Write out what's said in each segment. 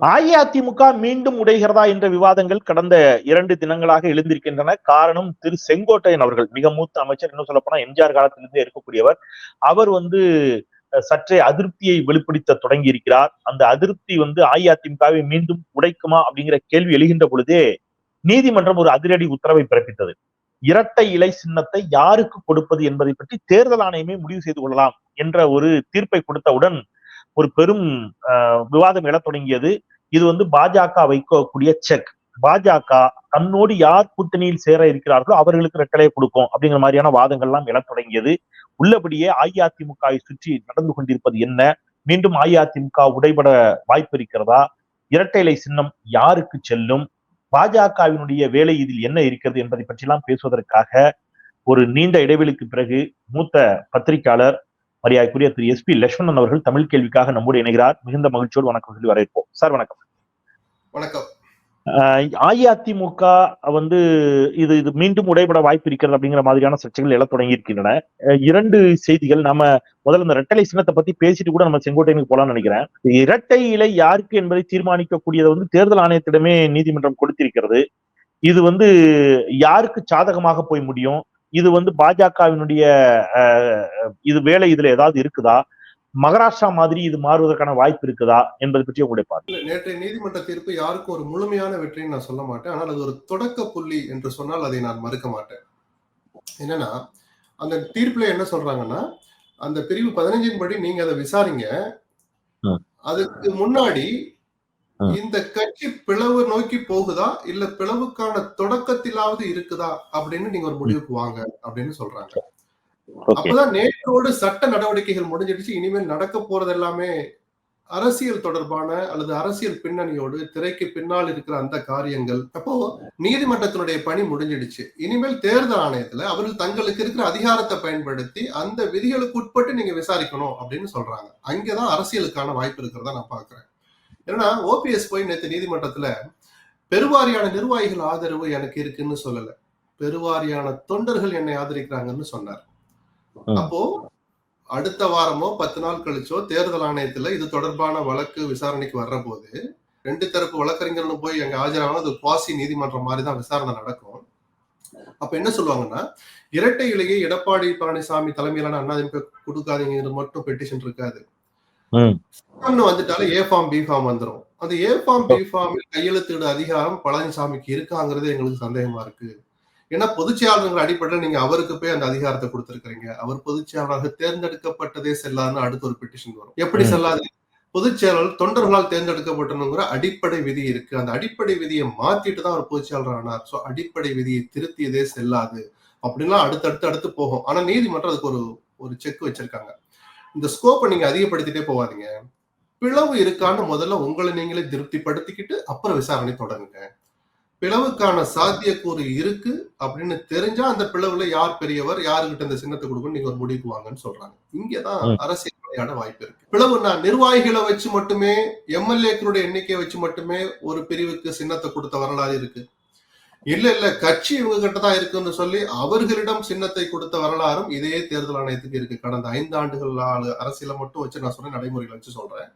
அஇஅதிமுக மீண்டும் உடைகிறதா என்ற விவாதங்கள் கடந்த இரண்டு தினங்களாக எழுந்திருக்கின்றன. காரணம் திரு செங்கோட்டையன் அவர்கள் மிக மூத்த அமைச்சர் இன்னும் சொல்ல போனா எம்ஜிஆர் காலத்திலிருந்தே இருக்கக்கூடியவர். அவர் வந்து சற்றே அதிருப்தியை வெளிப்படுத்த தொடங்கி இருக்கிறார் அந்த அதிருப்தி வந்து அஇஅதிமுகவை மீண்டும் உடைக்குமா அப்படிங்கிற கேள்வி எழுகின்ற பொழுதே நீதிமன்றம் ஒரு அதிரடி உத்தரவை பிறப்பித்தது. இரட்டை இலை சின்னத்தை யாருக்கு கொடுப்பது என்பதை பற்றி தேர்தல் ஆணையமே முடிவு செய்து கொள்ளலாம் என்ற ஒரு தீர்ப்பை கொடுத்தவுடன் ஒரு பெரும் அஹ், விவாதம் எழத் தொடங்கியது. இது வந்து பாஜக வைக்கக்கூடிய செக். பாஜக தன்னோடு யார் கூட்டணியில் சேர இருக்கிறார்களோ அவர்களுக்கு ரெட்டலையை கொடுக்கும் அப்படிங்கிற மாதிரியான வாதங்கள்லாம் எழத் தொடங்கியது. உள்ளபடியே அஇஅதிமுகவை சுற்றி நடந்து கொண்டிருப்பது என்ன? மீண்டும் அஇஅதிமுக உடைபட வாய்ப்பு இருக்கிறதா? இரட்டை இலை சின்னம் யாருக்கு செல்லும்? பாஜகவினுடைய வேலை இதில் என்ன இருக்கிறது என்பதை பற்றிலாம் பேசுவதற்காக ஒரு நீண்ட இடைவெளிக்கு பிறகு மூத்த பத்திரிகையாளர் மரியாதைக்குரிய திரு எஸ் பி லட்சுமணன் அவர்கள் தமிழ் கேள்விக்காக நம்மோடு இணைகிறார். மிகுந்த மகிழ்ச்சியோடு வணக்கம் சொல்லி வரவேற்போம். சார் வணக்கம். வணக்கம். அஇஅதிமுக வந்து இது இது மீண்டும் உடைபட வாய்ப்பு இருக்கிறது அப்படிங்கிற மாதிரியான சர்ச்சைகள் எழத் தொடங்கி இருக்கின்றன இரண்டு செய்திகள். நம்ம முதல்ல இந்த இரட்டை சின்னத்தை பத்தி பேசிட்டு கூட நம்ம செங்கோட்டையனுக்கு போலாம்னு நினைக்கிறேன். இரட்டை இலை யாருக்கு என்பதை தீர்மானிக்கக்கூடியதை வந்து தேர்தல் ஆணையத்திடமே நீதிமன்றம் கொடுத்திருக்கிறது. இது வந்து யாருக்கு சாதகமாக போய் முடியும்? இது வந்து பாஜகவினுடைய இது வேலை இதுல ஏதாவது இருக்குதா? மகாராஷ்டிரா மாதிரி இது மாறுவதற்கான வாய்ப்பு இருக்குதா? என்பதை பற்றி உங்களுடைய இல்ல, நேற்றைய நீதிமன்ற தீர்ப்பு யாருக்கும் ஒரு முழுமையான வெற்றின்னு நான் சொல்ல மாட்டேன். ஆனால் அது ஒரு தொடக்க புள்ளி என்று சொன்னால் அதை நான் மறுக்க மாட்டேன். என்னன்னா அந்த தீர்ப்புல என்ன சொல்றாங்கன்னா அந்த பிரிவு பதினஞ்சின் படி நீங்க அதை விசாரிங்க. அதுக்கு முன்னாடி. இந்த கட்சி பிளவு நோக்கி போகுதா? இல்ல பிளவுக்கான தொடக்கத்திலாவது இருக்குதா? அப்படின்னு நீங்க ஒரு முடிவுக்கு வாங்க அப்படின்னு சொல்றாங்க. அப்பதான் நேற்றோடு சட்ட நடவடிக்கைகள் முடிஞ்சிடுச்சு. இனிமேல் நடக்க போறது எல்லாமே அரசியல் தொடர்பான அல்லது அரசியல் பின்னணியோடு திரைக்கு பின்னால் இருக்கிற அந்த காரியங்கள். அப்போ நீதிமன்றத்தினுடைய பணி முடிஞ்சிடுச்சு. இனிமேல் தேர்தல் ஆணையத்துல அவர்கள் தங்களுக்கு இருக்கிற அதிகாரத்தை பயன்படுத்தி அந்த விதிகளுக்கு உட்பட்டு நீங்க விசாரிக்கணும் அப்படின்னு சொல்றாங்க. அங்கேதான் அரசியலுக்கான வாய்ப்பு இருக்கிறதா நான் பாக்குறேன் ஏன்னா ஓபிஎஸ் போய் நேற்று நீதிமன்றத்துல பெருவாரியான நிர்வாகிகள் ஆதரவு எனக்கு இருக்குன்னு சொல்லல. பெருவாரியான தொண்டர்கள் என்னை ஆதரிக்கிறாங்கன்னு சொன்னார். அப்போ அடுத்த வாரமோ பத்து நாள் கழிச்சோ தேர்தல் ஆணையத்துல இது தொடர்பான வழக்கு விசாரணைக்கு வர்ற போது ரெண்டு தரப்பு வழக்கறிஞர்களும் போய் அங்க ஆஜராகணும் அது குவாசி நீதிமன்றம் மாதிரி தான் விசாரணை நடக்கும். அப்ப என்ன சொல்லுவாங்கன்னா இரட்டை இலையை எடப்பாடி பழனிசாமி தலைமையிலான அண்ணாதிமுக கொடுக்காதீங்கிறது மட்டும் பெட்டிஷன் இருக்காது. வந்துட்டாலே ஏ ஃபார்ம் பி ஃபார்ம் வந்துரும். அந்த ஏ ஃபார்ம் பி ஃபார்மில் கையெழுத்திட அதிகாரம் பழனிசாமிக்கு இருக்காங்கிறது எங்களுக்கு சந்தேகமா இருக்கு. ஏன்னா பொதுச்செயலாளர்கள் அடிப்படையில் நீங்க அவருக்கு போய் அந்த அதிகாரத்தை கொடுத்திருக்கிறீங்க. அவர் பொதுச்செயலாளராக தேர்ந்தெடுக்கப்பட்டதே செல்லாதுன்னு அடுத்து ஒரு பெட்டிஷன் வரும். எப்படி. செல்லாது? பொதுச்செயலாளர் தொண்டர்களால் தேர்ந்தெடுக்கப்பட்டணுங்கிற அடிப்படை விதி இருக்கு. அந்த அடிப்படை விதியை மாத்திட்டு தான் அவர் பொதுச்செயலாளர் ஆனார். சோ அடிப்படை விதியை திருத்தியதே செல்லாது. அப்படின்லாம் அடுத்தடுத்து அடுத்து போகும். ஆனா நீதிமன்றம் அதுக்கு ஒரு ஒரு செக் வச்சிருக்காங்க. இந்த ஸ்கோப்பை நீங்க அதிகப்படுத்திட்டே போவாதீங்க பிளவு இருக்கான்னு முதல்ல உங்களை நீங்களே திருப்திப்படுத்திக்கிட்டு அப்புறம் விசாரணை தொடங்குங்க. பிளவுக்கான சாத்தியக்கூறு இருக்கு அப்படின்னு தெரிஞ்சா அந்த பிளவுல யார் பெரியவர் யாருக்கிட்ட இந்த சின்னத்தை கொடுக்கணும் நீங்க ஒரு முடிவுக்கு வாங்கன்னு சொல்றாங்க. இங்கதான். அரசியல் விளையாட வாய்ப்பு இருக்கு. பிளவுனா நிர்வாகிகளை வச்சு மட்டுமே எம்எல்ஏக்களுடைய எண்ணிக்கையை வச்சு மட்டுமே ஒரு பிரிவுக்கு சின்னத்தை கொடுத்த வரலாறு இருக்கு. இல்ல இல்ல கட்சி இவங்ககிட்ட தான் இருக்குன்னு சொல்லி அவர்களிடம் சின்னத்தை கொடுத்த வரலாறும் இதே தேர்தல் ஆணையத்துக்கு இருக்கு. கடந்த ஐந்து ஆண்டுகள் ஆளு அரசியலை மட்டும் வச்சு நான் சொல்றேன் நடைமுறைகளை வச்சு சொல்றேன்.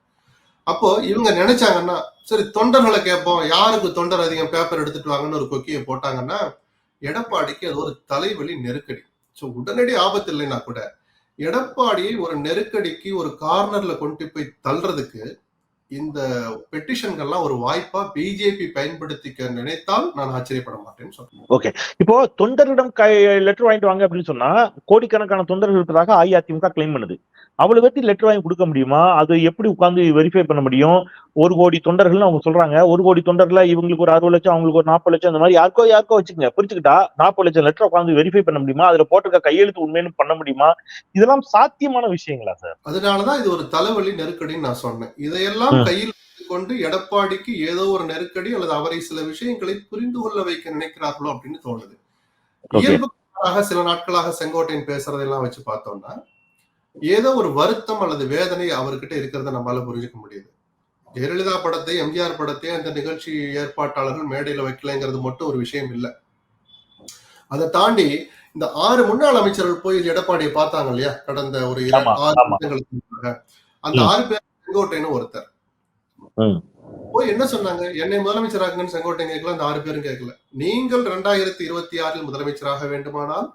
அப்போ இவங்க நினைச்சாங்கன்னா சரி தொண்டர்களை கேட்போம். யாருக்கு தொண்டர் அதிகம் பேப்பர் எடுத்துட்டு வாங்கன்னு ஒரு கொக்கியை போட்டாங்கன்னா எடப்பாடிக்கு அது ஒரு தலைவலி நெருக்கடி. சோ உடனடி ஆபத்து இல்லைன்னா கூட எடப்பாடியை ஒரு நெருக்கடிக்கு ஒரு கார்னர்ல கொண்டு போய் தள்ளுறதுக்கு இந்த பெட்டிஷன்கள்லாம் ஒரு வாய்ப்பா பிஜேபி பயன்படுத்திக்க நினைத்தால் நான் ஆச்சரியப்பட மாட்டேன்னு சொல்றேன். இப்போ தொண்டர்களிடம் லெட்டர் வாங்கிட்டு வாங்க அப்படின்னு சொன்னா கோடிக்கணக்கான தொண்டர்கள் இருப்பதாக அஇஅதிமுக கிளைம் பண்ணுது. அவ்வளவு பேர்த்து லெட்டர் வாங்கி கொடுக்க முடியுமா? அது எப்படி உட்கார்ந்து வெரிஃபை பண்ண முடியும்? ஒரு கோடி தொண்டர்கள்னு அவங்க சொல்றாங்க. ஒரு கோடி தொண்டர்ல இவங்களுக்கு ஒரு அறுபது லட்சம் அவங்களுக்கு ஒரு நாற்பது லட்சம் அந்த மாதிரி யாருக்கோ யாருக்கோ வச்சுக்கோங்க. புரிச்சுக்கிட்டா நாற்பது லட்சம் லெட்டர் உட்காந்து வெரிஃபை பண்ண முடியுமா? அதுல போட்டிருக்க கையெழுத்து உண்மைன்னு பண்ண முடியுமா? இதெல்லாம் சாத்தியமான விஷயங்களா சார் அதனாலதான் இது ஒரு தலைவலி நெருக்கடின்னு நான் சொன்னேன். இதையெல்லாம். கையில் கொண்டு எடப்பாடிக்கு ஏதோ ஒரு நெருக்கடி அல்லது அவரை சில விஷயங்களை புரிந்து கொள்ள வைக்க நினைக்கிறார்களோ அப்படின்னு தோணுது. இயல்புக்காக சில நாட்களாக செங்கோட்டையன் பேசுறதெல்லாம் வச்சு பார்த்தோம்னா ஏதோ ஒரு வருத்தம் அல்லது வேதனை அவர்கிட்ட இருக்கிறத நம்மளால புரிஞ்சுக்க முடியுது. ஜெயலலிதா படத்தை எம்ஜிஆர் படத்தை அந்த நிகழ்ச்சி ஏற்பாட்டாளர்கள் மேடையில வைக்கலைங்கிறது மட்டும் ஒரு விஷயம் இல்லை. அதை தாண்டி இந்த ஆறு முன்னாள் அமைச்சர்கள் போய் எடப்பாடியை பார்த்தாங்க இல்லையா? கடந்த ஒரு ஆறு. அந்த. ஆறு பேர் செங்கோட்டைன்னு ஒருத்தர். அப்போ என்ன சொன்னாங்க? என்னை முதலமைச்சராக்குங்கன்னு செங்கோட்டையன் கேட்கல அந்த ஆறு பேரும் கேட்கல நீங்கள் ரெண்டாயிரத்தி இருபத்தி ஆறில் முதலமைச்சராக வேண்டுமானால்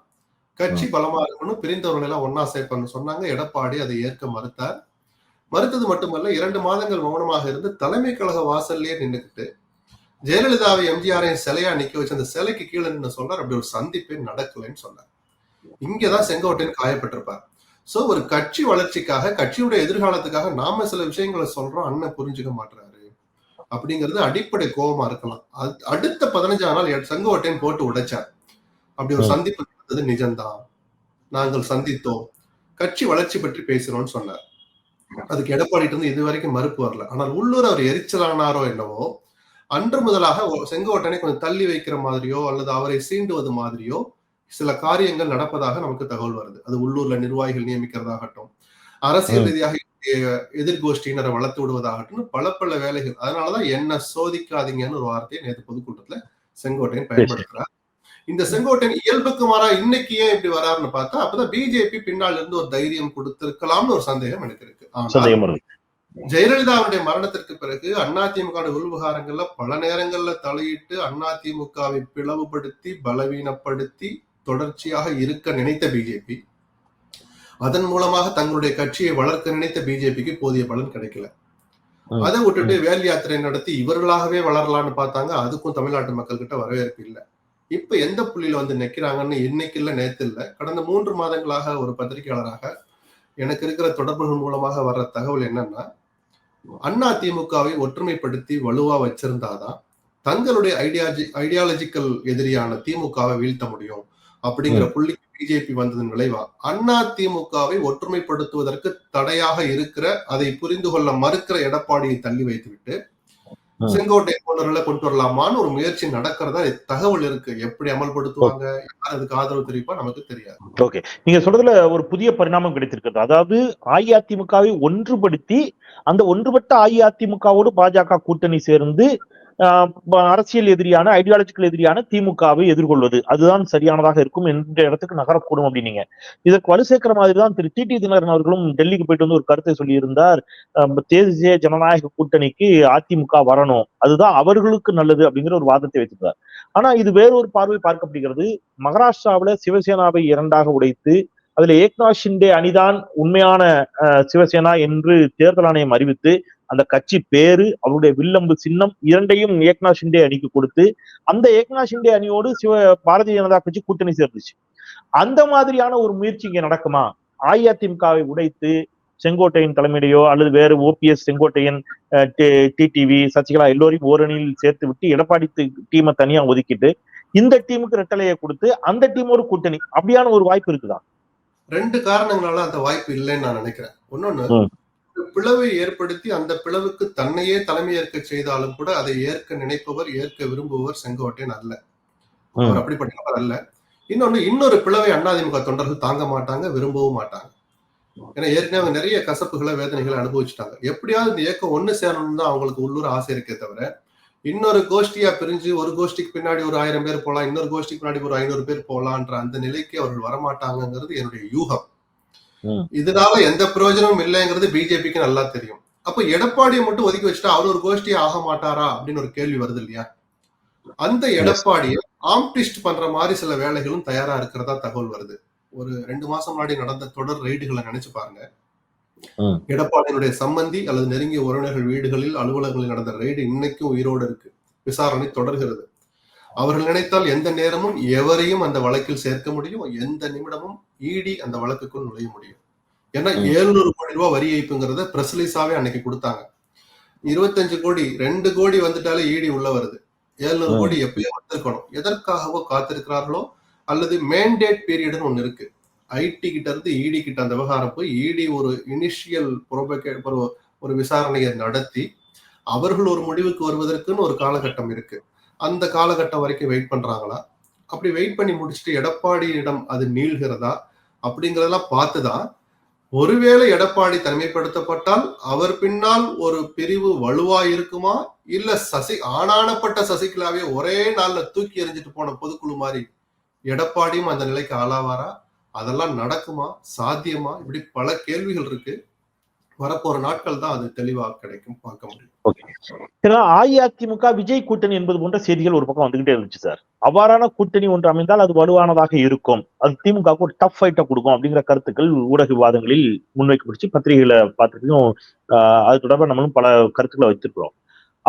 கட்சி பலமா இருக்கணும் பிரிந்தவர்கள் எல்லாம் ஒன்னா சேர்ப்பன்னு சொன்னாங்க. எடப்பாடி அதை ஏற்க மறுத்தார். மறுத்தது மட்டுமல்ல இரண்டு மாதங்கள் மௌனமாக இருந்து தலைமை கழக வாசல்லே நின்னுக்கிட்டு ஜெயலலிதாவை எம்ஜிஆரையும் சிலையா நிக்க வச்சு அந்த சிலைக்கு கீழே நின்று சொல்றார் அப்படி ஒரு சந்திப்பே நடக்கலைன்னு சொன்னார். இங்கதான் செங்கோட்டையன் காயப்பட்டிருப்பார். சோ ஒரு கட்சி வளர்ச்சிக்காக கட்சியுடைய எதிர்காலத்துக்காக நாம சில விஷயங்களை சொல்றோம். அண்ணன் புரிஞ்சுக்க மாட்டாரு அப்படிங்கிறது அடிப்படை கோபமா இருக்கலாம். அடுத்த பதினஞ்சாம் நாள் செங்கோட்டையன் போட்டு உடைச்சார். அப்படி ஒரு. சந்திப்பு நடந்தது நிஜம்தான். நாங்கள் சந்தித்தோம். கட்சி வளர்ச்சி பற்றி பேசுறோம்னு சொன்னார். அதுக்கு எடப்பாடி இருந்து இது வரைக்கும் மறுப்பு வரல. ஆனால் உள்ளூர் அவர் எரிச்சலானாரோ என்னவோ அன்று முதலாக செங்கோட்டனை கொஞ்சம் தள்ளி வைக்கிற மாதிரியோ அல்லது அவரை சீண்டுவது மாதிரியோ சில காரியங்கள் நடப்பதாக நமக்கு தகவல் வருது. அது உள்ளூர்ல நிர்வாகிகள் நியமிக்கிறதாகட்டும் அரசியல். ரீதியாக எதிர்கோஷ்டியினரை வளர்த்து விடுவதாகட்டும் பல பல வேலைகள். அதனாலதான் என்ன சோதிக்காதீங்கன்னு ஒரு வார்த்தையை நேற்று பொதுக்கூட்டத்துல செங்கோட்டையன் பயன்படுத்துறார். இந்த செங்கோட்டையன் இயல்புக்கு மாறா இன்னைக்கு ஏன் இப்படி வராருன்னு பார்த்தா அப்பதான் பிஜேபி பின்னால் இருந்து ஒரு தைரியம் கொடுத்திருக்கலாம்னு ஒரு சந்தேகம் எனக்கு இருக்கு. வருது. ஜெயலலிதாவுடைய மரணத்திற்கு பிறகு அதிமுக உள்விவகாரங்கள்ல பல நேரங்கள்ல தலையிட்டு அதிமுகவை பிளவுபடுத்தி பலவீனப்படுத்தி தொடர்ச்சியாக இருக்க நினைத்த பிஜேபி அதன் மூலமாக தங்களுடைய கட்சியை வளர்க்க நினைத்த பிஜேபிக்கு போதிய பலன் கிடைக்கல. அதை விட்டுட்டு வேல் யாத்திரை நடத்தி இவர்களாகவே வளரலாம்னு பார்த்தாங்க. அதுக்கும் தமிழ்நாட்டு மக்கள் கிட்ட வரவேற்பு இல்லை. இப்ப எந்த புள்ளியில வந்து நிக்கிறாங்கன்னு இன்னைக்கு இல்ல நேத்து இல்ல கடந்த மூன்று மாதங்களாக ஒரு பத்திரிகையாளராக எனக்கு இருக்கிற தொடர்புகள் மூலமாக வர்ற தகவல் என்னன்னா அண்ணா திமுகவை ஒற்றுமைப்படுத்தி வலுவா வச்சிருந்தாதான் தங்களுடைய ஐடியாலஜி ஐடியாலஜிக்கல் எதிரியான திமுகவை வீழ்த்த முடியும் அப்படிங்கிற புள்ளிக்கு பிஜேபி வந்ததன் விளைவா அண்ணா திமுகவை ஒற்றுமைப்படுத்துவதற்கு தடையாக இருக்கிற அதை புரிந்து கொள்ள மறுக்கிற எடப்பாடியை தள்ளி வைத்துவிட்டு. செங்கோட்டை போன்றவர்களை கொண்டு வரலாமான்னு ஒரு முயற்சி நடக்கிறதா தகவல் இருக்கு. எப்படி அமல்படுத்துவாங்க? யார் அதுக்கு ஆதரவு தெரிவிப்பா? நமக்கு தெரியாது. நீங்க சொல்றதுல ஒரு புதிய பரிணாமம் கிடைத்திருக்கிறது. அதாவது அஇஅதிமுகவை ஒன்றுபடுத்தி அந்த ஒன்றுபட்ட அஇஅதிமுகவோடு பாஜக கூட்டணி சேர்ந்து அரசியல் எதிரியான ஐடியாலஜிக்கல் எதிரியான திமுகவை எதிர்கொள்வது. அதுதான் சரியானதாக இருக்கும் என்ற இடத்துக்கு நகரக்கூடும் அப்படின்னீங்க. இதற்கு வலு சேர்க்கிற மாதிரி தான் திரு டிடி தினகரன் அவர்களும் டெல்லிக்கு போயிட்டு வந்து ஒரு கருத்தை சொல்லியிருந்தார். தேசிய ஜனநாயக கூட்டணிக்கு அதிமுக வரணும். அதுதான் அவர்களுக்கு நல்லது அப்படிங்கிற ஒரு வாதத்தை வைத்திருந்தார் ஆனா இது வேறொரு பார்வை பார்க்கப்படுகிறது. மகாராஷ்டிராவில சிவசேனாவை இரண்டாக உடைத்து அதுல ஏக்நாத் ஷிண்டே அணிதான் உண்மையான சிவசேனா என்று தேர்தல் ஆணையம் அறிவித்து அந்த கட்சி பேரு அவருடைய வில்லம்பு சின்னம் இரண்டையும் ஏக்நாத் ஷிண்டே அணிக்கு கொடுத்து அந்த ஏக்நாத் ஷிண்டே அணியோடு சிவ பாரதிய ஜனதா கட்சி கூட்டணி சேர்ந்துச்சு. அந்த மாதிரியான ஒரு முயற்சி இங்க நடக்குமா? அஇஅதிமுகவை உடைத்து செங்கோட்டையன் தலைமையிலேயோ அல்லது வேறு ஓபிஎஸ் செங்கோட்டையன் டிடிவி சசிகலா எல்லோரையும் ஓரணியில் சேர்த்து விட்டு எடப்பாடி டீமை தனியா ஒதுக்கிட்டு இந்த டீமுக்கு ரெட்டலையை கொடுத்து அந்த டீமோடு கூட்டணி. அப்படியான ஒரு வாய்ப்பு இருக்குதா? ரெண்டு காரணங்களால அந்த வாய்ப்பு இல்லைன்னு நான் நினைக்கிறேன். ஒன்னொன்னு பிளவை ஏற்படுத்தி அந்த பிளவுக்கு தன்னையே தலைமை ஏற்க செய்தாலும் கூட அதை ஏற்க நினைப்பவர் ஏற்க விரும்புபவர் செங்கோட்டையன் அல்ல. அவர் அப்படிப்பட்டவர் அல்ல இன்னொன்னு இன்னொரு பிளவை அதிமுக தொண்டர்கள் தாங்க மாட்டாங்க விரும்பவும் மாட்டாங்க ஏன்னா ஏற்கனவே அவங்க நிறைய கசப்புகளை வேதனைகளை அனுபவிச்சுட்டாங்க எப்படியாவது இந்த இயக்கம் ஒண்ணு சேரணும்னு தான் அவங்களுக்கு உள்ளூர் ஆசை இருக்கே தவிர இன்னொரு கோஷ்டியா பிரிஞ்சு ஒரு கோஷ்டிக்கு பின்னாடி ஒரு ஆயிரம் பேர் போலாம் இன்னொரு கோஷ்டிக்கு பின்னாடி ஒரு ஐநூறு பேர் போலான்ற அந்த நிலைக்கு அவர்கள் வரமாட்டாங்கங்கிறது என்னுடைய யூகம். இதனால எந்த பிரயோஜனமும் இல்லைங்கிறது பிஜேபிக்கு நல்லா தெரியும். அப்ப எடப்பாடியை மட்டும் ஒதுக்கி வச்சுட்டா அவர் ஒரு கோஷ்டியா ஆக மாட்டாரா அப்படின்னு ஒரு கேள்வி வருது இல்லையா? அந்த எடப்பாடியை ஆம்டிஸ்ட் பண்ற மாதிரி சில வேலைகளும் தயாரா இருக்கிறதா தகவல் வருது. ஒரு ரெண்டு மாசம் முன்னாடி நடந்த தொடர் ரெய்டுகளை நினைச்சு பாருங்க. எடப்பாடியினுடைய சம்பந்தி அல்லது நெருங்கிய உறவினர்கள் வீடுகளில் அலுவலகங்களில் நடந்த ரெய்டு இன்னைக்கும் உயிரோடு இருக்கு. விசாரணை தொடர்கிறது. அவர்கள் நினைத்தால் எந்த நேரமும் எவரையும் அந்த வழக்கில் சேர்க்க முடியும் எந்த நிமிடமும் இடி அந்த வழக்குக்குள் நுழைய முடியும். ஏன்னா. ஏழுநூறு கோடி ரூபாய் வரி ஏய்ப்புங்கிறத பிரஸ்லீஸாவே அன்னைக்கு கொடுத்தாங்க. இருபத்தஞ்சு கோடி ரெண்டு கோடி வந்துட்டாலே இடி உள்ள வருது. ஏழுநூறு ம். கோடி எப்பயோ வந்திருக்கணும். எதற்காகவோ காத்திருக்கிறார்களோ அல்லது மேண்டேட் பீரியட்னு ஒண்ணு இருக்கு. ஐடி கிட்ட இருந்து இடி கிட்ட அந்த விவகாரம் போய் இடி ஒரு இனிஷியல் ஒரு விசாரணையை நடத்தி அவர்கள் ஒரு முடிவுக்கு வருவதற்குன்னு ஒரு காலகட்டம் இருக்கு. அந்த காலகட்டம் வரைக்கும் வெயிட் பண்றாங்களா? அப்படி வெயிட் பண்ணி முடிச்சுட்டு எடப்பாடியிடம் அது நீள்கிறதா? அப்படிங்கிறதெல்லாம் பார்த்துதான். ஒருவேளை எடப்பாடி தனிமைப்படுத்தப்பட்டால் அவர் பின்னால் ஒரு பிரிவு வலுவா இருக்குமா? இல்ல சசி ஆனானப்பட்ட சசிகலாவே ஒரே நாள்ல தூக்கி எறிஞ்சிட்டு போன பொதுக்குழு மாதிரி எடப்பாடியும் அந்த நிலைக்கு ஆளாவாரா? அதெல்லாம் நடக்குமா? சாத்தியமா? இப்படி பல கேள்விகள் இருக்கு. வரப்போற நாட்கள் தான் அது தெளிவா கிடைக்கும் பார்க்க முடியும். அஇஅதிமுக விஜய் கூட்டணி என்பது போன்ற செய்திகள் ஒரு பக்கம் வந்துகிட்டே இருந்துச்சு சார் அவ்வாறான கூட்டணி ஒன்று அமைந்தால் அது வலுவானதாக இருக்கும். அது திமுக ஒரு டஃப் ஃபைட்டை கொடுக்கும் அப்படிங்கிற கருத்துக்கள் ஊடக விவாதங்களில் முன்வைக்கப்பட்டுச்சு பத்திரிகைகளை பார்த்துருக்கோம். அது தொடர்பாக நம்மளும் பல கருத்துக்களை வைத்திருக்கிறோம்.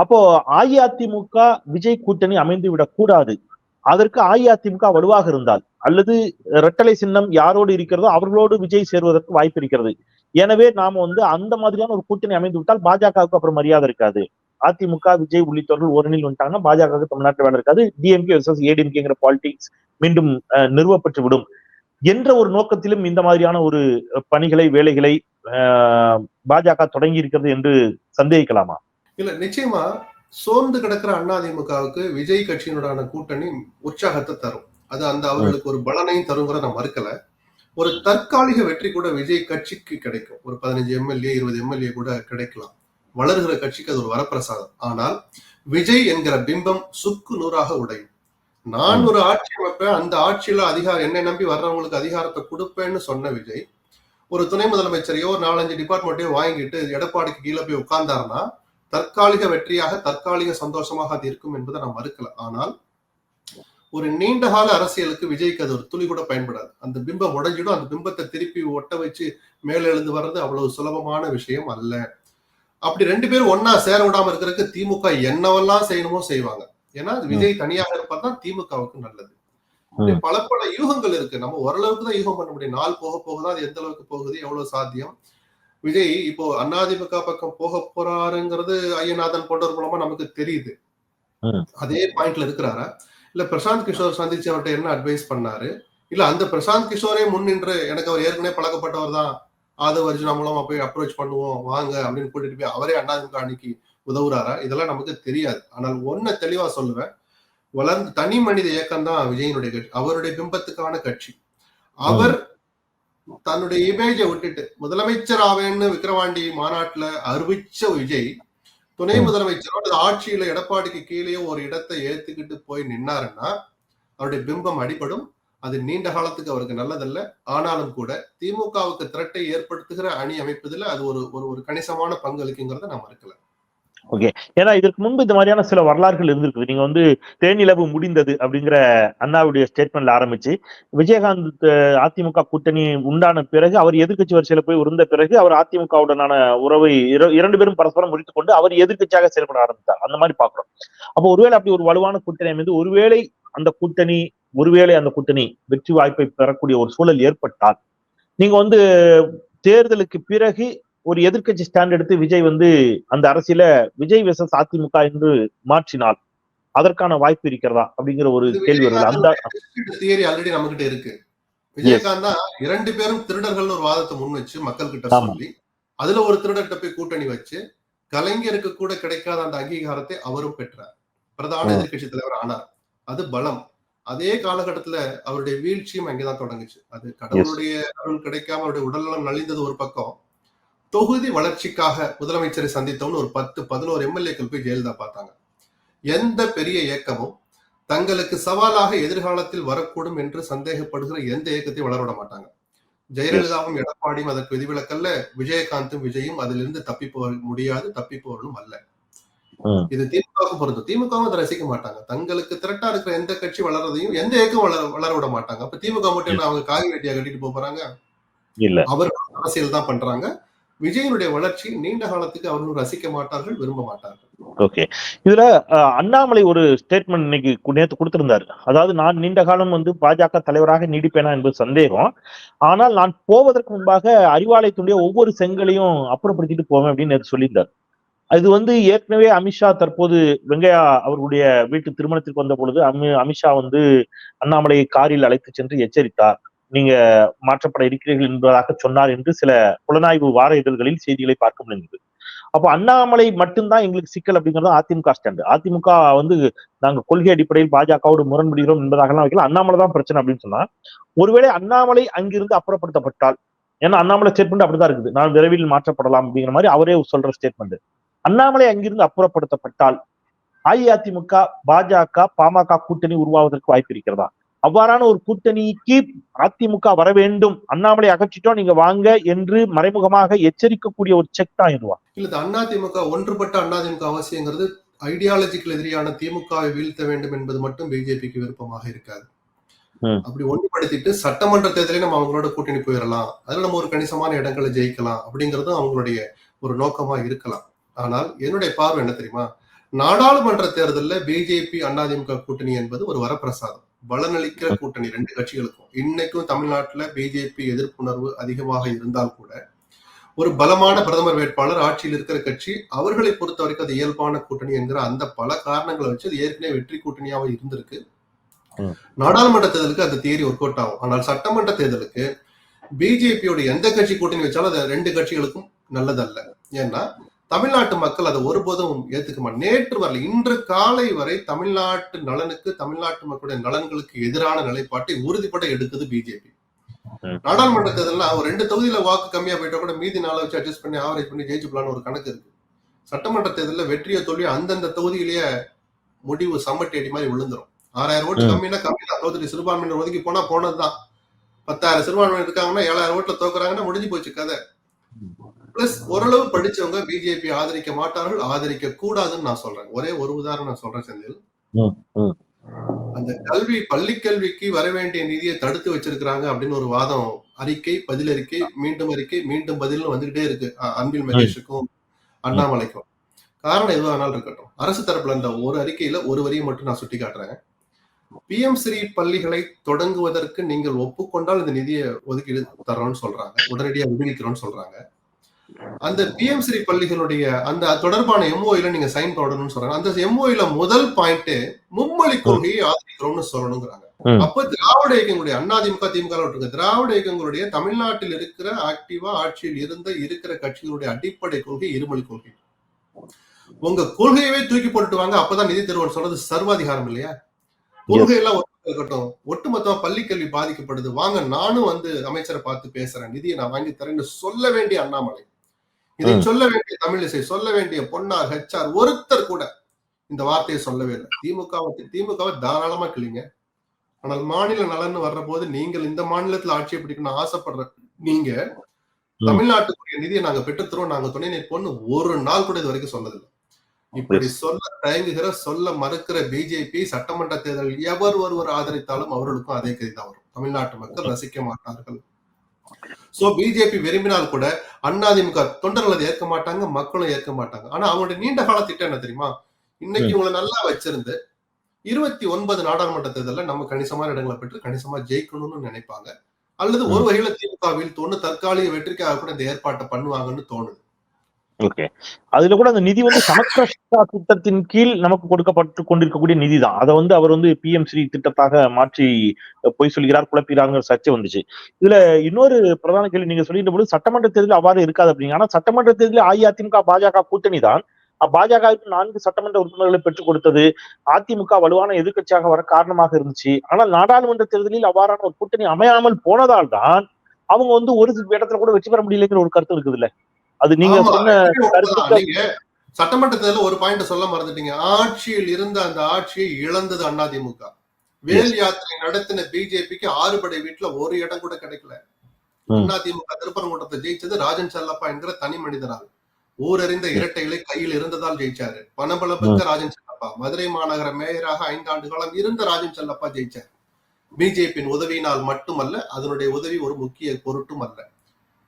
அப்போ அஇஅதிமுக விஜய் கூட்டணி அமைந்து விடக்கூடாது. அதற்கு அஇஅதிமுக வலுவாக இருந்தால் அல்லது இரட்டலை சின்னம் யாரோடு இருக்கிறதோ அவர்களோடு விஜய் சேருவதற்கு வாய்ப்பு இருக்கிறது. எனவே நாம வந்து அந்த மாதிரியான ஒரு கூட்டணி அமைந்து விட்டால் பாஜகவுக்கு அப்புறம் மரியாதை இருக்காது. அதிமுக விஜய் உள்ளிட்டவர்கள் ஓரணியில் வந்துட்டாங்கன்னா பாஜகவுக்கு தமிழ்நாட்டில் வேலை இருக்காது. டிஎம்கே ஏடிஎம்கேங்கிற பாலிடிக்ஸ் மீண்டும் நிறுவப்பட்டு விடும். என்ற ஒரு நோக்கத்திலும் இந்த மாதிரியான ஒரு பணிகளை வேலைகளை அஹ், பாஜக தொடங்கி இருக்கிறது என்று சந்தேகிக்கலாமா? இல்ல நிச்சயமா சோர்ந்து கிடக்கிற அதிமுகவுக்கு விஜய் கட்சியினுடான கூட்டணி உற்சாகத்தை தரும். அது அந்த அவர்களுக்கு ஒரு பலனையும் தருங்கிற நான் மறுக்கல. ஒரு தற்காலிக வெற்றி கூட விஜய் கட்சிக்கு கிடைக்கும். ஒரு பதினஞ்சு எம்எல்ஏ இருபது எம்எல்ஏ கூட கிடைக்கலாம். வளர்கிற கட்சிக்கு அது ஒரு வரப்பிரசாதம். ஆனால் விஜய் என்கிற பிம்பம் சுக்கு நூறாக உடையும். நான் ஒரு ஆட்சி அமைப்பேன் அந்த ஆட்சியில அதிகாரம் என்னை நம்பி வர்றவங்களுக்கு அதிகாரத்தை கொடுப்பேன்னு சொன்ன விஜய் ஒரு துணை முதலமைச்சரையோ ஒரு நாலஞ்சு டிபார்ட்மெண்ட்டையோ வாங்கிட்டு எடப்பாடிக்கு கீழே போய் உட்கார்ந்தாருன்னா தற்காலிக வெற்றியாக தற்காலிக சந்தோஷமாக அது இருக்கும் என்பதை நான் மறுக்கல. ஆனால் ஒரு நீண்ட கால அரசியலுக்கு விஜய்க்கு அது ஒரு துளி கூட பயன்படாது. அந்த பிம்பம் உடைஞ்சிடும் அந்த பிம்பத்தை திருப்பி ஒட்ட வச்சு மேல எழுந்து வர்றது அவ்வளவு சுலபமான விஷயம் அல்ல. அப்படி ரெண்டு பேரும் ஒன்னா சேர விடாம இருக்கிறதுக்கு திமுக என்னவெல்லாம் செய்யணுமோ செய்வாங்க. ஏன்னா விஜய் தனியாக இருப்பது தான் திமுகவுக்கு நல்லது. பல பல யூகங்கள் இருக்கு. நம்ம ஓரளவுக்கு தான் யூகம் பண்ண முடியும். நாள் போக போகுதா அது எந்த அளவுக்கு போகுது எவ்வளவு சாத்தியம்? விஜய் இப்போ அதிமுக பக்கம் போக போறாருங்கிறது ஐயநாதன் போன்றவர் மூலமா நமக்கு தெரியுது. அதே பாயிண்ட்ல இருக்கிறாரா? இல்ல பிரசாந்த் கிஷோர் சந்திச்சு அவர்கிட்ட என்ன அட்வைஸ் பண்ணாரு? இல்ல அந்த பிரசாந்த் கிஷோரே முன்னின்று எனக்கு அவர் ஏற்கனவே பழக்கப்பட்டவர் தான். ஆதவ அர்ஜுனா மூலமா போய் அப்ரோச் பண்ணுவோம் வாங்க அப்படின்னு கூட்டிட்டு போய் அவரே அண்ணாதிமுக அன்னைக்கு உதவுறாரா? இதெல்லாம் நமக்கு தெரியாது. ஆனால் ஒன்ன தெளிவா சொல்லுவேன். வளர்ந்து தனி மனித இயக்கம் தான் விஜயனுடைய கட்சி. அவருடைய பிம்பத்துக்கான கட்சி. அவர் தன்னுடைய இமேஜை விட்டுட்டு முதலமைச்சர் ஆவேன்னு விக்கிரவாண்டி மாநாட்டுல அறிவிச்ச விஜய் துணை முதலமைச்சரோ அல்லது ஆட்சியில எடப்பாடிக்கு கீழே ஒரு இடத்தை ஏத்துக்கிட்டு போய் நின்னாருன்னா அவருடைய பிம்பம் அடிபடும். அது நீண்ட காலத்துக்கு அவருக்கு நல்லதல்ல. ஆனாலும் கூட திமுகவுக்கு திரட்டை ஏற்படுத்துகிற அணி அமைப்பதில் அது ஒரு ஒரு ஒரு கணிசமான பங்களிக்குங்கிறத நான் மறுக்கல. ஓகே ஏன்னா இதற்கு முன்பு இந்த மாதிரியான சில வரலாறுகள் இருந்திருக்குது. நீங்க வந்து தேனிலவு முடிந்தது அப்படிங்கிற அண்ணாவுடைய ஸ்டேட்மெண்ட்ல ஆரம்பிச்சு விஜயகாந்த் அதிமுக கூட்டணி உண்டான பிறகு அவர் எதிர்கட்சி வரிசையில போய் உருந்த பிறகு அவர் அதிமுகவுடனான உறவை இர- இரண்டு பேரும் பரஸ்பரம் முடித்துக் கொண்டு அவர் எதிர்கட்சியாக செயல்பட ஆரம்பித்தார். அந்த மாதிரி பாக்குறோம் அப்போ ஒருவேளை அப்படி ஒரு வலுவான கூட்டணி அமைந்து ஒருவேளை அந்த கூட்டணி ஒருவேளை அந்த கூட்டணி வெற்றி வாய்ப்பை பெறக்கூடிய ஒரு சூழல் ஏற்பட்டால் நீங்க வந்து தேர்தலுக்கு பிறகு ஒரு எதிர்க்கட்சி ஸ்டாண்ட் எடுத்து விஜய் வந்து அந்த அரசியல விஜய் வெசஸ் அதிமுக என்று மாற்றினால் அதற்கான வாய்ப்பு இருக்கிறதா அப்படிங்கிற ஒரு கேள்வி வருது. அந்த தியரி ஆல்ரெடி நம்ம கிட்ட இருக்கு. விஜயகாந்த் தான் இரண்டு பேரும் திருடர்கள் ஒரு வாதத்தை முன் வச்சு மக்கள் கிட்ட. சொல்லி அதுல ஒரு திருடர்கிட்ட போய் கூட்டணி வச்சு கலைஞருக்கு கூட கிடைக்காத அந்த அங்கீகாரத்தை அவரும் பெற்றார். பிரதான ம். எதிர்க்கட்சி தலைவர் ஆனார். அது பலம். அதே காலகட்டத்துல அவருடைய வீழ்ச்சியும் அங்கேதான் தொடங்குச்சு. அது கடவுளுடைய அருள் கிடைக்காம அவருடைய உடல்நலம் நலிந்தது ஒரு பக்கம். தொகுதி வளர்ச்சிக்காக முதலமைச்சரை சந்தித்தோம்னு ஒரு பத்து பதினோரு எம்எல்ஏக்கள் போய் ஜெயலலிதா பார்த்தாங்க. எந்த பெரிய இயக்கமும் தங்களுக்கு சவாலாக எதிர்காலத்தில் வரக்கூடும் என்று சந்தேகப்படுகிற எந்த இயக்கத்தையும் வளர விட மாட்டாங்க. ஜெயலலிதாவும் எடப்பாடியும் அதற்கு விதிவிலக்கல்ல விஜயகாந்தும் விஜயும் அதிலிருந்து தப்பி போக முடியாது தப்பி போவதும் அல்ல. இது திமுகவுக்கு பொருந்தும். திமுகவும் அதை ரசிக்க மாட்டாங்க. தங்களுக்கு திரட்டா இருக்கிற எந்த கட்சி வளர்றதையும் எந்த இயக்கம் வளர வளர விட மாட்டாங்க. அப்ப திமுக மட்டும் அவங்க காவி வெட்டியா கட்டிட்டு போறாங்க? அவர் அரசியல் தான் பண்றாங்க. விஜயனுடைய வளர்ச்சி நீண்ட காலத்துக்கு அவர்கள் ரசிக்க மாட்டார்கள் விரும்ப மாட்டார்கள். ஓகே இதுல அண்ணாமலை ஒரு ஸ்டேட்மெண்ட் இன்னைக்கு நேற்று கொடுத்திருந்தாரு. அதாவது நான் நீண்ட காலம் வந்து பாஜக தலைவராக நீடிப்பேனா என்பது சந்தேகம். ஆனால் நான் போவதற்கு முன்பாக அறிவாலயத்துடைய ஒவ்வொரு செங்கலையும் அப்புறப்படுத்திட்டு போவேன் அப்படின்னு நேற்று சொல்லியிருந்தார். அது வந்து ஏற்கனவே அமித்ஷா தற்போது வெங்கையா அவர்களுடைய வீட்டு திருமணத்திற்கு வந்த பொழுது அமி அமித்ஷா வந்து அண்ணாமலையை காரில் அழைத்து சென்று எச்சரித்தார். நீங்க மாற்றப்பட இருக்கிறீர்கள் என்பதாக சொன்னார் என்று சில புலனாய்வு வார இதழ்களில் செய்திகளை பார்க்க முடிந்தது. அப்போ அண்ணாமலை மட்டும்தான் எங்களுக்கு சிக்கல் அப்படிங்கிறது அதிமுக ஸ்டாண்டு அதிமுக வந்து நாங்க கொள்கை அடிப்படையில் பாஜகவோடு முரண்படுகிறோம் என்பதாகலாம் வைக்கல. அண்ணாமலை தான் பிரச்சனை அப்படின்னு சொன்னா ஒருவேளை அண்ணாமலை அங்கிருந்து அப்புறப்படுத்தப்பட்டால் ஏன்னா அண்ணாமலை ஸ்டேட்மெண்ட் அப்படிதான் இருக்குது. நான் விரைவில் மாற்றப்படலாம் அப்படிங்கிற மாதிரி அவரே சொல்ற ஸ்டேட்மெண்ட் அண்ணாமலை அங்கிருந்து அப்புறப்படுத்தப்பட்டால் அஇஅதிமுக பாஜக பாமக கூட்டணி உருவாவதற்கு வாய்ப்பு இருக்கிறதா? அவ்வாறான ஒரு கூட்டணிக்கு அதிமுக வர வேண்டும். அண்ணாமலை அகற்றிட்டோம் நீங்க வாங்க என்று மறைமுகமாக எச்சரிக்கக்கூடிய ஒரு செக் தான் இதுவா இல்ல அதிமுக ஒன்றுபட்ட அதிமுக அவசியங்கிறது ஐடியாலஜிக்கல் எதிரியான திமுகவை வீழ்த்த வேண்டும் என்பது மட்டும் பிஜேபிக்கு விருப்பமாக இருக்காது. அப்படி ஒன்றுபடுத்திட்டு சட்டமன்ற தேர்தலே நம்ம அவங்களோட கூட்டணி போயிடலாம். அதுல நம்ம ஒரு கணிசமான இடங்களை ஜெயிக்கலாம் அப்படிங்கறதும் அவங்களுடைய ஒரு நோக்கமா இருக்கலாம். ஆனால் என்னுடைய பார்வை என்ன தெரியுமா? நாடாளுமன்ற தேர்தலில் பிஜேபி அதிமுக கூட்டணி என்பது ஒரு வரப்பிரசாதம். பலனளிக்கிற கூட்டணி ரெண்டு கட்சிகளுக்கும். இன்னைக்கும் தமிழ்நாட்டுல பிஜேபி எதிர்ப்புணர்வு அதிகமாக இருந்தால் கூட ஒரு பலமான பிரதமர் வேட்பாளர் ஆட்சியில் இருக்கிற கட்சி அவர்களை பொறுத்த வரைக்கும் அது இயல்பான கூட்டணி என்கிற அந்த பல காரணங்களை வச்சு அது ஏற்கனவே வெற்றி கூட்டணியாக இருந்திருக்கு. நாடாளுமன்ற தேர்தலுக்கு அந்த தியரி ஒர்க் அவுட் ஆகும். ஆனால் சட்டமன்ற தேர்தலுக்கு பிஜேபியோட எந்த கட்சி கூட்டணி வச்சாலும் அது ரெண்டு கட்சிகளுக்கும் நல்லதல்ல. ஏன்னா தமிழ்நாட்டு மக்கள் அதை ஒருபோதும் ஏத்துக்க மாட்டாங்க. நேற்று வரல இன்று காலை வரை தமிழ்நாட்டு நலனுக்கு தமிழ்நாட்டு மக்களுடைய நலன்களுக்கு எதிரான நிலைப்பாட்டை உறுதிப்பட எடுக்குது பிஜேபி. நாடாளுமன்ற தேர்தலில் ஒரு ரெண்டு தொகுதியில வாக்கு கம்மியா போயிட்டா கூட மீதி நாளை வச்சு அட்ஜஸ்ட் பண்ணி ஆவரேஜ் பண்ணி ஜெயிச்சுக்கலாம்னு ஒரு கணக்கு இருக்கு. சட்டமன்ற தேர்தலில் வெற்றியோ தோல்வியோ அந்தந்த தொகுதியிலேயே முடிவு சம்மட்டி அடி மாதிரி விழுந்துரும். ஆறாயிரம் ஓட்டு. கம்மினா கம்மி தான். தோத்துட்டு சிறுபான்மையினர் ஒதுக்கி போனா போனதுதான். பத்தாயிரம் சிறுபான்மையினர் இருக்காங்கன்னா ஏழாயிரம் ஓட்டுல தோக்குறாங்கன்னா முடிஞ்சு போச்சு கதை. பிளஸ் ஓரளவு படிச்சவங்க பிஜேபி ஆதரிக்க மாட்டார்கள் ஆதரிக்க கூடாதுன்னு நான் சொல்றேன். ஒரே ஒரு உதாரணம் நான் சொல்றேன் செந்தில். அந்த கல்வி பள்ளி கல்விக்கு வர வேண்டிய நிதியை தடுத்து வச்சிருக்கிறாங்க அப்படின்னு ஒரு வாதம் அறிக்கை பதில் அறிக்கை மீண்டும் அறிக்கை மீண்டும் பதில்னு வந்துகிட்டே இருக்கு. அன்பில் மகேஷுக்கும் அண்ணாமலைக்கும். காரணம் எதுவாக வேணாலும் இருக்கட்டும். அரசு தரப்புல இந்த ஒரு அறிக்கையில ஒரு வரியை மட்டும் நான் சுட்டி காட்டுறேன் பிஎம் ஸ்ரீ பள்ளிகளை தொடங்குவதற்கு நீங்கள் ஒப்புக்கொண்டால் இந்த நிதியை ஒதுக்கீடு தர்றோம்னு சொல்றாங்க. உடனடியாக விடுவிக்கிறோம்னு சொல்றாங்க. அந்த பிஎம் ஸ்ரீ பள்ளிகளுடைய அந்த தொடர்பான எம்ஓயில நீங்க சைன் போடணும்னு சொல்றாங்க. அந்த எம்ஓயில முதல் பாயிண்ட் மும்மொழி கொள்கையை ஆதரிக்கிறோம்னு சொல்லணுங்கிறாங்க. அப்ப திராவிட இயக்கங்களுடைய அதிமுக திமுக விட்டுருங்க திராவிட இயக்கங்களுடைய தமிழ்நாட்டில் இருக்கிற ஆக்டிவா ஆட்சியில் இருந்த இருக்கிற கட்சிகளுடைய அடிப்படை கொள்கை இருமொழி கொள்கை. உங்க கொள்கையவே தூக்கி போட்டுட்டு வாங்க அப்பதான் நிதி தருவன் சொல்றது சர்வாதிகாரம் இல்லையா? ஒரு பக்கம் இருக்கட்டும். ஒட்டுமொத்தமா பள்ளிக்கல்வி பாதிக்கப்படுது. வாங்க நானும் வந்து அமைச்சரை பார்த்து பேசுறேன். நிதியை நான் வாங்கி தரேன்னு சொல்ல வேண்டிய அண்ணாமலை. இதை. சொல்ல வேண்டிய தமிழிசை சொல்ல வேண்டிய பொன்னார் ஹெச்ஆர் ஒருத்தர் கூட இந்த வார்த்தையை சொல்லவே இல்லை. திமுக திமுகவை தாராளமா கிளிங்க ஆனால் மாநில நலன் வர்ற போது நீங்கள் இந்த மாநிலத்துல ஆட்சியை பிடிக்கணும்னு ஆசைப்படுற நீங்க. தமிழ்நாட்டுக்குரிய நிதியை நாங்க பெற்றுத்தரோம் நாங்க துணை நிற்போம்னு ஒரு நாள் கூட இது வரைக்கும் சொன்னதில்லை. இப்படி சொல்ல தயங்குகிற சொல்ல மறுக்கிற பிஜேபி சட்டமன்ற தேர்தலில் எவர் ஒருவர் ஆதரித்தாலும் அவர்களுக்கும் அதே கதிதான் வரும். தமிழ்நாட்டு மக்கள் ரசிக்க மாட்டார்கள். சோ பிஜேபி விரும்பினால் கூட அதிமுக தொண்டர்கள் அதை ஏற்க மாட்டாங்க மக்களும் ஏற்க மாட்டாங்க. ஆனா அவங்களுடைய நீண்ட கால திட்டம் என்ன தெரியுமா? இன்னைக்கு உங்களை நல்லா வச்சிருந்து இருபத்தி ஒன்பது நாடாளுமன்ற தேர்தலில் நம்ம கணிசமான இடங்களை பெற்று கணிசமா ஜெயிக்கணும்னு நினைப்பாங்க. அல்லது ஒரு வகையில திமுக வீழ்த்தோன்னு தற்காலிக வெற்றிக்காக கூட இந்த ஏற்பாட்டை பண்ணுவாங்கன்னு தோணுது. ஓகே அதுல கூட அந்த நிதி வந்து சமக்கிரஷ்டா திட்டத்தின் கீழ் நமக்கு கொடுக்கப்பட்டு கொண்டிருக்கக்கூடிய நிதி தான் அதை வந்து அவர் வந்து பி எம் ஸ்ரீ திட்டத்தாக மாற்றி பொய் சொல்கிறார் குழப்பிறாங்கிற சர்ச்சை வந்துச்சு. இதுல இன்னொரு பிரதான கேள்வி நீங்க சொல்லிட்ட போது சட்டமன்ற தேர்தலில் அவ்வாறு இருக்காது அப்படிங்க. ஆனா சட்டமன்ற தேர்தலில் அஇஅதிமுக பாஜக கூட்டணி தான். பாஜகவுக்கு நான்கு சட்டமன்ற உறுப்பினர்களை பெற்றுக் கொடுத்தது அதிமுக வலுவான எதிர்க்கட்சியாக வர காரணமாக இருந்துச்சு. ஆனால் நாடாளுமன்ற தேர்தலில் அவ்வாறான ஒரு கூட்டணி அமையாமல் போனதால் தான் அவங்க வந்து ஒரு இடத்துல கூட வெற்றி பெற முடியலைங்கிற ஒரு கருத்து இருக்குது இல்ல அது நீங்க சொன்ன சட்டமன்ற தேர்தல ஒரு பாயிண்ட் சொல்ல மறந்துட்டீங்க. ஆட்சியில் இருந்த அந்த ஆட்சியை இழந்தது அதிமுக வேல் யாத்திரை நடத்தின பிஜேபிக்கு ஆறுபடை வீட்டுல ஒரு இடம் கூட கிடைக்கல. அதிமுக திருப்பரங்குன்றத்தை ஜெயிச்சது ராஜன் செல்லப்பா என்கிற தனி மனிதரால். ஊரறிந்த இரட்டைகளை கையில் இருந்ததால் ஜெயிச்சாரு. பணபலமிக்க ராஜன் செல்லப்பா. மதுரை மாநகர மேயராக ஐந்து ஆண்டு காலம் இருந்த ராஜன் செல்லப்பா ஜெயிச்சார். பிஜேபியின் உதவியினால் மட்டுமல்ல அதனுடைய உதவி ஒரு முக்கிய பொருட்டும் அல்ல.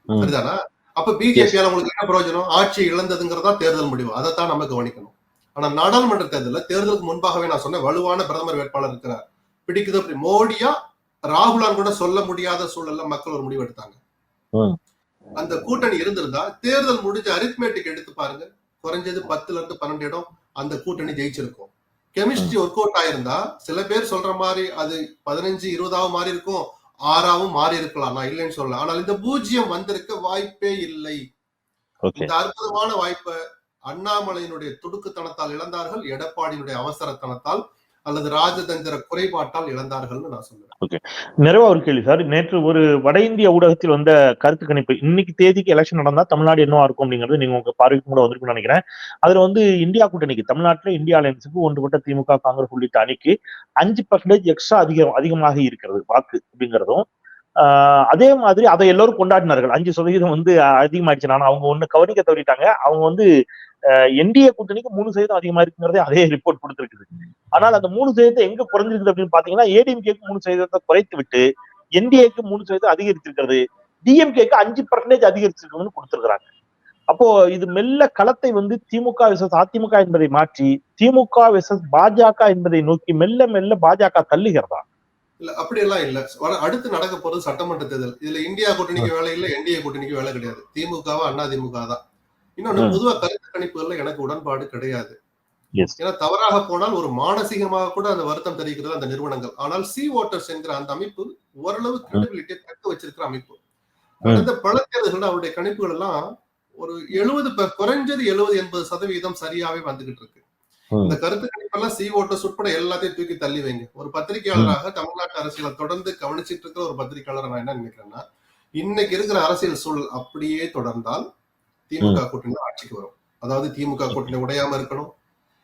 சரிதானா? அப்ப பிஜேபியால உங்களுக்கு என்ன பிரயோஜனம்? ஆட்சி இழந்ததுங்கிறதா தேர்தல் முடிவு? அதைத்தான் நம்ம கவனிக்கணும். ஆனா நாடாளுமன்ற தேர்தலில் தேர்தலுக்கு முன்பாகவே நான் சொன்ன வலுவான பிரதமர் வேட்பாளர் இருக்கிறார். பிடிக்குது அப்படி. மோடியா ராகுலான் கூட சொல்ல முடியாத சூழல்ல மக்கள் ஒரு முடிவு எடுத்தாங்க. அந்த கூட்டணி இருந்திருந்தா தேர்தல் முடிஞ்ச அரித்மேட்டிக் எடுத்து பாருங்க. குறைஞ்சது பத்துல இருந்து பன்னெண்டு இடம் அந்த கூட்டணி ஜெயிச்சிருக்கும். கெமிஸ்ட்ரி ஒர்க் அவுட் ஆயிருந்தா சில பேர் சொல்ற மாதிரி அது பதினஞ்சு இருபதாவும் மாறி இருக்கும். ஆறாவும் மாறி இருக்கலாம்? நான் இல்லைன்னு சொல்லல. ஆனால் இந்த பூஜ்ஜியம் வந்திருக்க வாய்ப்பே இல்லை. இந்த அற்புதமான வாய்ப்பை அண்ணாமலையினுடைய துடுக்குத்தனத்தால் இழந்தார்கள் எடப்பாடியினுடைய அவசரத்தனத்தால். அல்லது ராஜதந்திர குறைபாட்டால் இழந்தார்கள்னு நான் சொல்லுவேன். நிறைவா ஒரு கேள்வி சார். நேற்று ஒரு வட இந்திய ஊடகத்தில் வந்த கருத்து கணிப்பு இன்னைக்கு தேதிக்கு எலெக்ஷன் நடந்தா தமிழ்நாடு என்னவா இருக்கும் அப்படிங்கிறது நீங்க உங்க பார்வைக்கு கூட வந்திருக்கும்னு நினைக்கிறேன். அதுல வந்து இந்தியா கூட்டணிக்கு தமிழ்நாட்டில் இந்தியா அலையன்ஸுக்கு ஒன்றுபட்ட திமுக காங்கிரஸ் உள்ளிட்ட அணிக்கு அஞ்சு பர்சன்டேஜ் எக்ஸ்ட்ரா அதிகம் அதிகமாக இருக்கிறது வாக்கு அப்படிங்கிறதும். ஆஹ் அதே மாதிரி அதை எல்லாரும் கொண்டாடினார்கள். அஞ்சு சதவீதம் வந்து அதிகமாயிடுச்சு. நான் அவங்க ஒண்ணு கவனிக்க தவறிட்டாங்க. அவங்க வந்து என்டிஏ கூட்டணிக்கு மூணு சதவீதம் அதிகமா இருக்குங்கிறதே அதே ரிப்போர்ட் கொடுத்துருக்குது. ஆனால் அந்த மூணு சதவீதத்தை எங்க குறைஞ்சிருக்குது அப்படின்னு பாத்தீங்கன்னா ஏடிஎம்கேக்கு மூணு சதவீதத்தை குறைத்து விட்டு என்டிஏக்கு மூணு சதவீதம் அதிகரிச்சிருக்கிறது டிஎம்கேக்கு அஞ்சு பர்சன்டேஜ் அதிகரிச்சிருக்குன்னு கொடுத்துருக்காங்க அப்போ இது மெல்ல களத்தை வந்து திமுக விசஸ் அதிமுக என்பதை மாற்றி திமுக விசஸ் பாஜக என்பதை நோக்கி மெல்ல மெல்ல பாஜக தள்ளுகிறதா? இல்ல அப்படி எல்லாம் இல்ல அடுத்து நடக்க போறது சட்டமன்ற தேர்தல். இதுல இந்தியா கூட்டணிக்கு வேலை இல்ல என்டிஏ கூட்டணிக்கு வேலை கிடையாது. திமுகவா அண்ணா திமுக தான். இன்னொன்னு. பொதுவா கருத்து கணிப்புகள்ல எனக்கு உடன்பாடு கிடையாது. ஏன்னா தவறாக போனால் ஒரு மானசீகமாக கூட அந்த வருத்தம் தெரிவிக்கிறது அந்த நிறுவனங்கள். ஆனால் சி ஓட்டர்ஸ் என்கிற அந்த அமைப்பு ஓரளவு கிரெடிபிலிட்டியை தக்க வச்சிருக்கிற அமைப்பு. கடந்த பல தேர்தல்கள் அவருடைய கணிப்புகள் எல்லாம் ஒரு எழுபது குறைஞ்சது எழுபது எண்பது சதவீதம் சரியாவே வந்துகிட்டு இருக்கு. இந்த கருத்து கணிப்பெல்லாம் சி ஓட்டர்ஸ் உட்பட எல்லாத்தையும் தூக்கி தள்ளி வைங்க. ஒரு பத்திரிகையாளராக தமிழ்நாட்டு அரசியலை தொடர்ந்து கவனிச்சிட்டு இருக்கிற ஒரு பத்திரிகையாளர் நான் என்ன நினைக்கிறேன்னா இன்னைக்கு இருக்கிற அரசியல் சூழல் அப்படியே தொடர்ந்தால் திமுக கூட்டணி ஆட்சிக்கு வரும். அதாவது திமுக கூட்டணி உடையாம இருக்கணும்.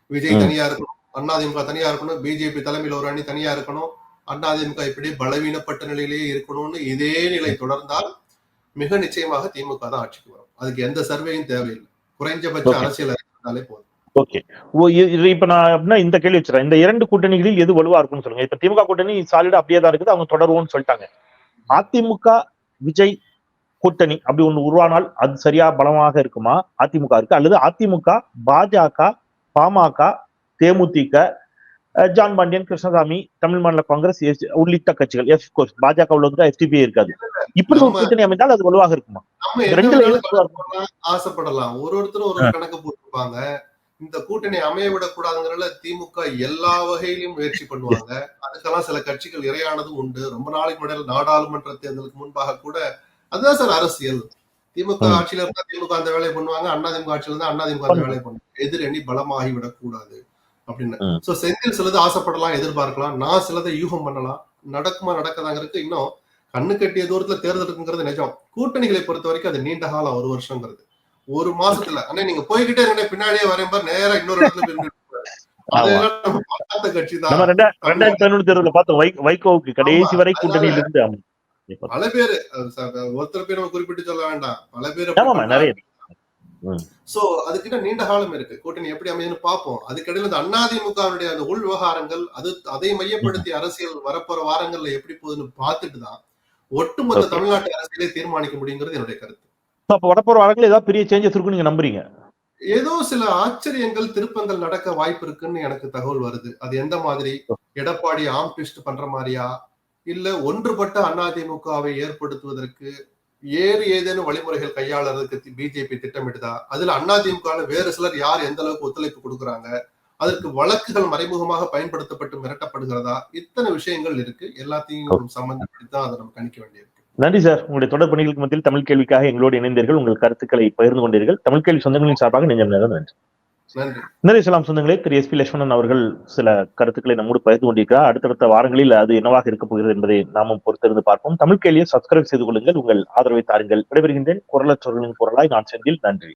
விஜய். தனியா இருக்கணும். அதிமுக தனியா இருக்கணும். பிஜேபி தலைமையில் ஒரு அணி தனியா இருக்கணும். அதிமுக இப்படியே பலவீனப்பட்ட நிலையிலேயே இருக்கணும்னு இதே நிலை தொடர்ந்தால் மிக நிச்சயமாக திமுக தான் ஆட்சிக்கு வரும். அதுக்கு எந்த சர்வேயும் தேவையில்லை. குறைஞ்சபட்ச. அரசியல் அறிந்தாலே போதும். ஓகே. இப்ப நான் அப்படின்னா இந்த கேள்வி வச்சுறேன். இந்த இரண்டு கூட்டணிகளில் எது வலுவா இருக்கும்னு சொல்லுங்க. இப்ப திமுக கூட்டணி சாலிடா அப்படியே தான் இருக்குது. அவங்க தொடருவோம்னு சொல்லிட்டாங்க. அதிமுக விஜய் கூட்டணி அப்படி ஒண்ணு உருவானால் அது சரியா பலமாக இருக்குமா? அதிமுக இருக்கு. அல்லது அதிமுக பாஜக பாமக தேமுதிக ஜான் பாண்டியன் கிருஷ்ணசாமி தமிழ் மாநில காங்கிரஸ் உள்ளிட்ட கட்சிகள். எஸ் கோர்ஸ் பாஜக உள்ளது எஸ்டிபி இருக்காது. இப்படி ஒரு கூட்டணி அமைந்தால் அது வலுவாக இருக்குமா? பண்ணலாம், ஆசைப்படலாம். ஒரு ஒருத்தரும் ஒரு ஒரு கணக்கு போட்டிருப்பாங்க. இந்த கூட்டணி அமைய விடக்கூடாதுங்கிறதுல திமுக எல்லா வகையிலும் முயற்சி பண்ணுவாங்க. அதுக்கெல்லாம் சில கட்சிகள் இரையானதும் உண்டு. ரொம்ப நாளைக்கு முன்னாடி நாடாளுமன்ற தேர்தலுக்கு முன்பாக கூட அதுதான் சார் அரசியல். திமுக. ஆட்சியில இருந்தா திமுக அந்த வேலையை பண்ணுவாங்க அண்ணா திமுக ஆட்சியில இருந்தா அண்ணா திமுக அந்த வேலையை பண்ணுவாங்க. எதிரணி பலமாகி விடக்கூடாது அப்படின்னு. சோ செந்தில் சிலது ஆசைப்படலாம் எதிர்பார்க்கலாம். நான் சிலதை யூகம் பண்ணலாம். நடக்குமா நடக்காதாங்கிறது இன்னும் கண்ணு கட்டிய தூரத்துல தேர்தல் இருக்குங்கிறது நிஜம். கூட்டணிகளை பொறுத்த வரைக்கும் அது நீண்ட காலம் ஒரு வருஷங்கிறது. ஒரு மாசத்துல அண்ணா நீங்க போய்கிட்டே இருங்க பின்னாடியே வரேன் பாரு நேரா இன்னொரு இடத்துல கட்சி தான் ரெண்டா ரெண்டாயிரத்தி பதினொன்று தேர்தல பார்த்தோம் வைகோவுக்கு கடைசி வரை கூட்டணியில் இருந்து பல பேரு ஒருத்தர் பேர் குறிப்பிட்டு சொல்ல வேண்டாம். பல பேர் சோ அதுக்கிட்ட நீண்ட காலம் இருக்கு. கூட்டணி எப்படி அமையுதுன்னு பார்ப்போம். அதுக்கிடையில இந்த அண்ணாதிமுகவுடைய அந்த உள் விவகாரங்கள் அது அதை மையப்படுத்தி அரசியல் வரப்போற வாரங்கள்ல எப்படி போகுதுன்னு பார்த்துட்டு தான் ஒட்டுமொத்த. தமிழ்நாட்டு அரசியலை தீர்மானிக்க முடியுங்கிறது என்னுடைய கருத்து. அப்ப வரப்போற வரக்குள்ள ஏதாவது பெரிய சேஞ்சஸ் இருக்கும் நீங்க நம்புறீங்க? ஏதோ சில ஆச்சரியங்கள் திருப்பங்கள் நடக்க வாய்ப்பு இருக்குன்னு எனக்கு தகவல் வருது. அது எந்த மாதிரி? எடப்பாடி ஆம் ட்விஸ்ட் பண்ற மாதிரியா? இல்ல ஒன்றுபட்ட அதிமுகவை ஏற்படுத்துவதற்கு வேறு ஏதேனும் வழிமுறைகள் கையாளறதுக்கு பிஜேபி திட்டமிட்டுதா? அதுல அதிமுக வேறு சிலர் யார் எந்த அளவுக்கு ஒத்துழைப்பு கொடுக்குறாங்க? அதற்கு வழக்குகள் மறைமுகமாக பயன்படுத்தப்பட்டு மிரட்டப்படுகிறதா? இத்தனை விஷயங்கள் இருக்கு. எல்லாத்தையும் சம்பந்தப்படுத்தி தான் அதை நம்ம கணிக்க வேண்டியது நன்றி சார். உங்களுடைய தொடர் பணிகளுக்கு மத்தியில் தமிழ் கேள்விக்காக எங்களோடு இணைந்தீர்கள். உங்கள் கருத்துக்களை பகிர்ந்து கொண்டீர்கள். தமிழ் கேள்வி சொந்தங்களின் சார்பாக நெஞ்சம் நேரம் நன்றி. நன்றி. சலாம் சொந்தங்களே. திரு எஸ் பி லட்சுமணன் அவர்கள் சில கருத்துக்களை நம்மோடு பகிர்ந்து கொண்டிருக்கிறார். அடுத்தடுத்த வாரங்களில் அது என்னவாக இருக்கப் போகிறது என்பதை நாமும் பொறுத்திருந்து பார்ப்போம். தமிழ் கேள்வியை சப்ஸ்கிரைப் செய்து கொள்ளுங்கள். உங்கள் ஆதரவை தாருங்கள். விடைபெறுகின்றேன். குரலற்றவர்களின் குரலாய் நான் செந்தில். நன்றி.